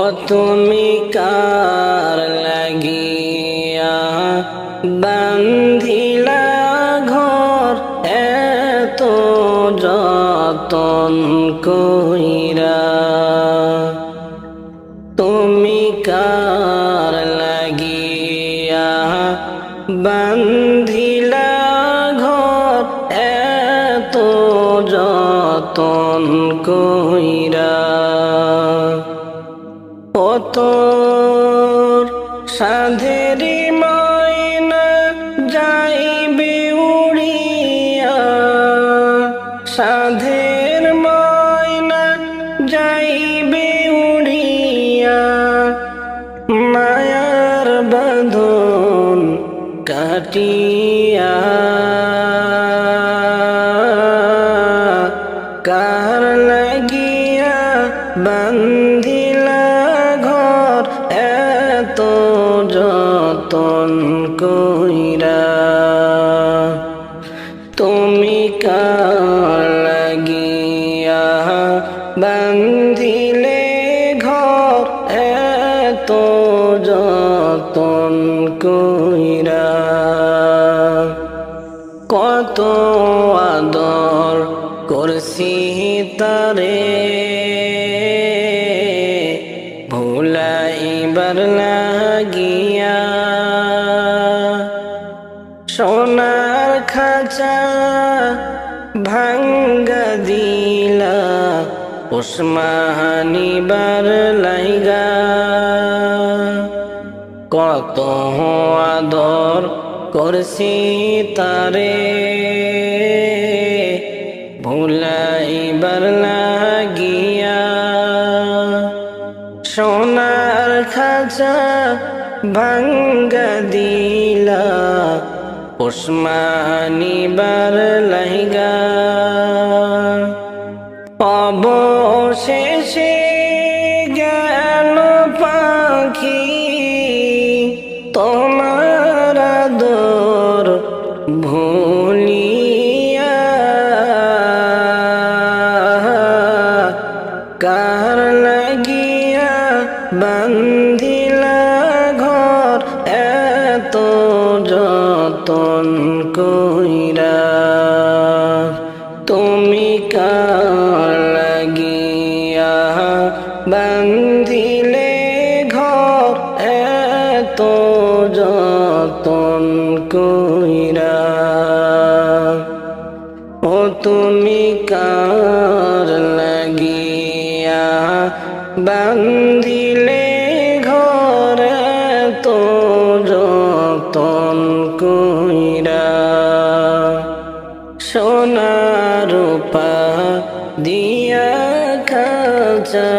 ও তুমি কার লাগিয়া বান্ধিলা ঘর, এত যতন কইরা। তুমি কার লাগিয়া বান্ধিলা ঘর, এত যতন কইরা। সাধের ময়না যাইবে উড়িয়া মায়ার বাঁধন কাটিয়া। কার লাগিয়া বান্ধিলা এত যতন কইরা কত আদর করছি তারে ভুলাইবার লাগিয়া সোনার খাঁচা ভাঙ্গা দিলা উসমানিবার লাইগা। কত আদর করছি তারে। ভুলাইবার লাগিয়া সোনার খাঁচা ভাঙ্গা দিলা। উসমানিবার লাইগা। অবশেষে ও তুমি কার লাগিয়া বান্ধিলে ঘর তো যতন কইরা। সোনা রূপা দিয়া খাচা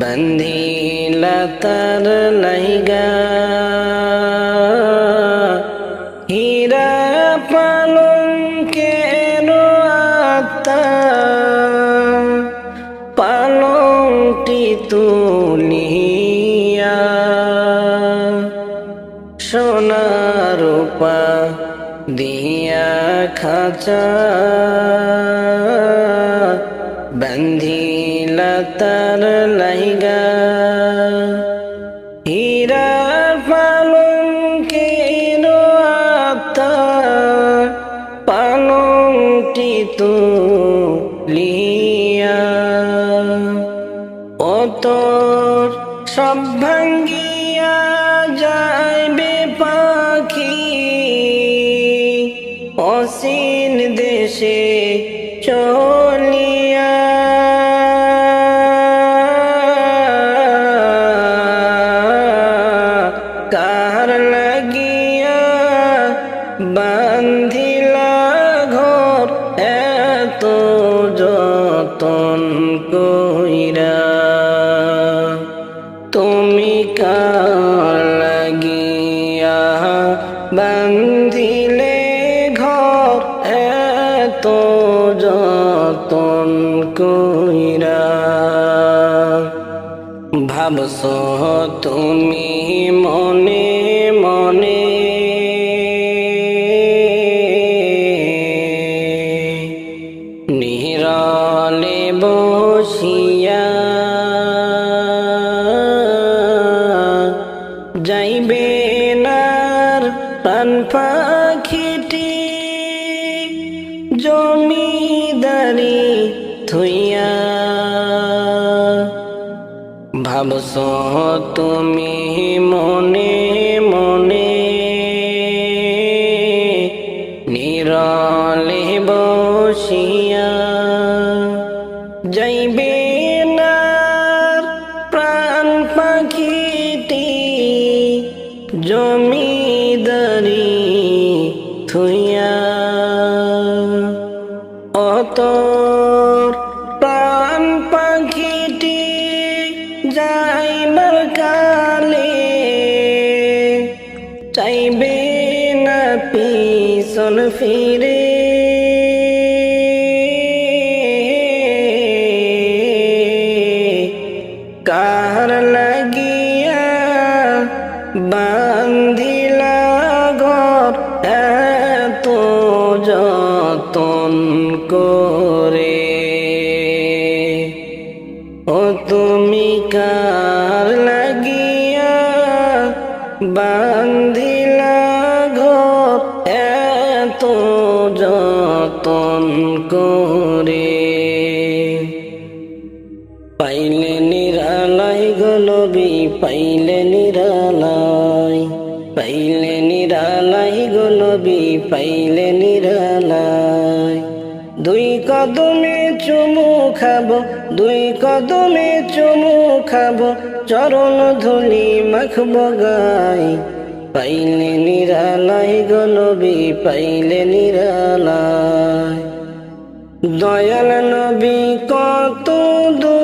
বন্ধিলা তার লাইগা পালংটি তুলিয়া সোনা রূপা দিয়া খাচা। বন্ধিলা তার লাইগা। হীরা অসীন দেশে চলিয়া। কার লাগিয়া বান্ধিলা ঘর এত যতন কইরা ভাবছ তুমি মনে মনে। নিরলে বসিয়া যাইবে নার প্রাণ পাখিটি জমিদারি থুইয়া ভাবছ তুমি মনে মনে নিরলে বসিয়া ফিরে। কার লাগিয়া বান্ধিলা দুই কদমে চুমু খাব, দুই কদমে চুমু খাব, চরণ ধুলি মাখব গাই। পাইলে নিরালাই গলবি পাইলে নিরালাই দয়াল নবী, কত দূরে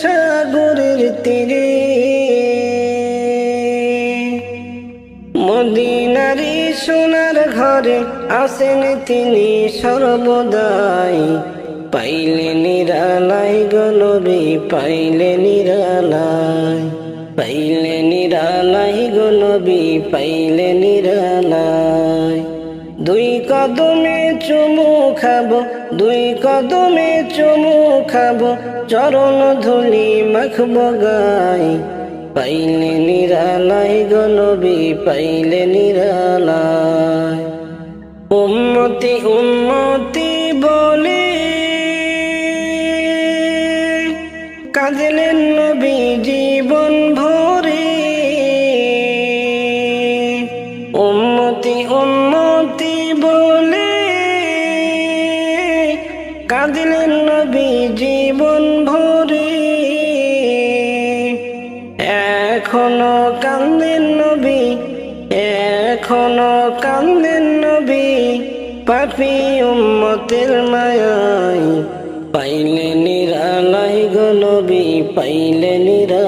সাগরের তীরে। মদিনারি সোনার ঘরে আসেন তিনি সর্বদাই। পাইলে নিরালাই গলবি পাইলে নিরালাই পাইলে নিরালাই গলবি পাইলে নিরালাই দুই কদমে চুমু খাব দুই কদমে চুমু খাব, চরণ ধুলি মাখব গাই। পাইলে নিরালাই গলবি পাইলে নিরালাই। উন্নতি উম্মতি নবী জীবন ভরে। এখনও কান্দেন নবী, এখনও কান্দেন নবী। পাপি উম্মতের মায়াই পাইলে নিরালাই গলবি পাইলে নিরালাই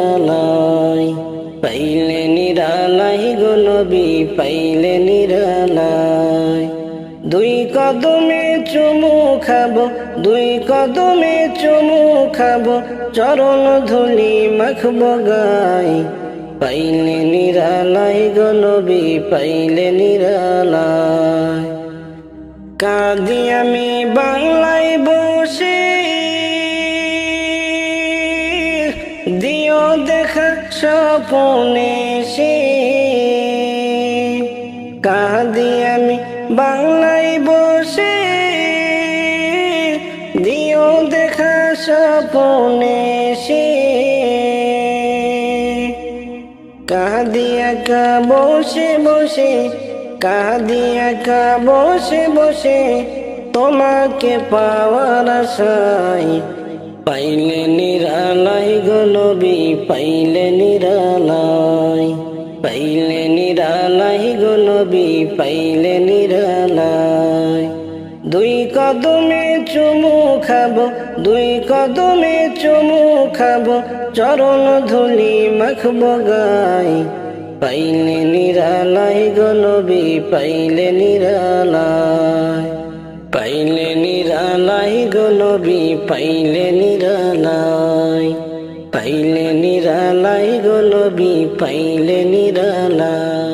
খাব, দুই কদমে চুমু খাব, চরণ ধুলি মাখব গাই। পাইলে নিরালাই গলবি পাইলে নিরালাই কাঁদি আমি বাংলায় বসে। দিও দেখা স্বপনে। দেখা স্বপনে সে কাঁদিয়া কা বসে বসে, কাঁদিয়া কা বসে বসে তোমাকে পাওয়ার আশায়। পাইলে নিরালাই গলবি, পাইলে নিরালাই। পাইলে নিরালাই গলবি, পাইলে নিরালাই দুই কদমে চুমু খাব, দুই কদমে চুমু খাব, চরণ ধুলি মাখব গাই। পাইলে নিরালাই গলবি পাইলে নিরালাই। পাইলে নিরালাই গলবি পাইলে নিরালাই। পাইলে নিরালাই গলবি পাইলে নিরালাই।